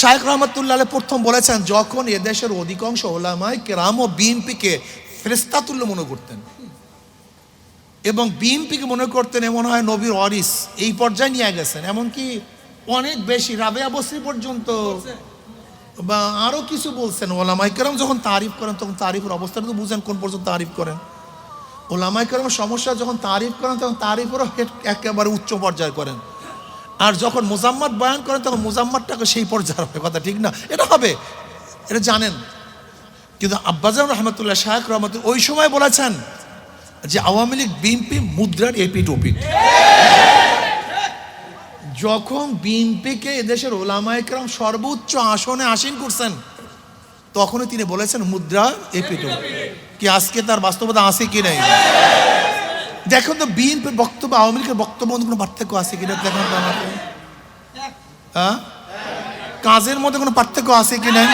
শাহেখ রহমতুল্লাহ প্রথম বলেছেন, যখন এদেশের অধিকাংশ ওলামায় কেরাম ও বিএনপিকে ফেরেস্তাতুল্য মনে করতেন এবং বিএনপিকে মনে করতেন এমন হয় নবীর অরিস এই পর্যায়ে নিয়ে গেছেন। এমনকি অনেক বেশি, রাবেয়া বসরি পর্যন্ত বা আরও কিছু বলছেন ওলামাই কেরাম, যখন তারিফ করেন, তখন তারিফের অবস্থাটা তো বুঝেন কোন পর্যন্ত তারিফ করেন। ওলামাই কেরামের সমস্যা যখন তারিফ করেন, তখন তারিফেরও একেবারে উচ্চ পর্যায়ে করেন। আর যখন মুজাম্মাদ বয়ান করেন, তখন মুজাম্মাদটাকে সেই পর্যায়ে হবে। কথা ঠিক না? এটা হবে। এটা জানেন। কিন্তু আব্বাজান রহমতুল্লাহ শাহেক রহমত ওই সময় বলেছেন যে আওয়ামী লীগ, বিএনপি মুদ্রার এপিট ওপিট যখন বিএনপিকে এদেশের ওলামাইকরাম সর্বোচ্চ আসনে আসীন করছেন, তখনই তিনি বলেছেন মুদ্রা এপিট কি আজকে তার বাস্তবতা আছে কি নাই? দেখুন তো বিএনপির বক্তব্য, আওয়ামী লীগের বক্তব্য মধ্যে কোনো পার্থক্য আছে কিনা? দেখো হ্যাঁ? কাজের মধ্যে কোনো পার্থক্য আছে কি নাই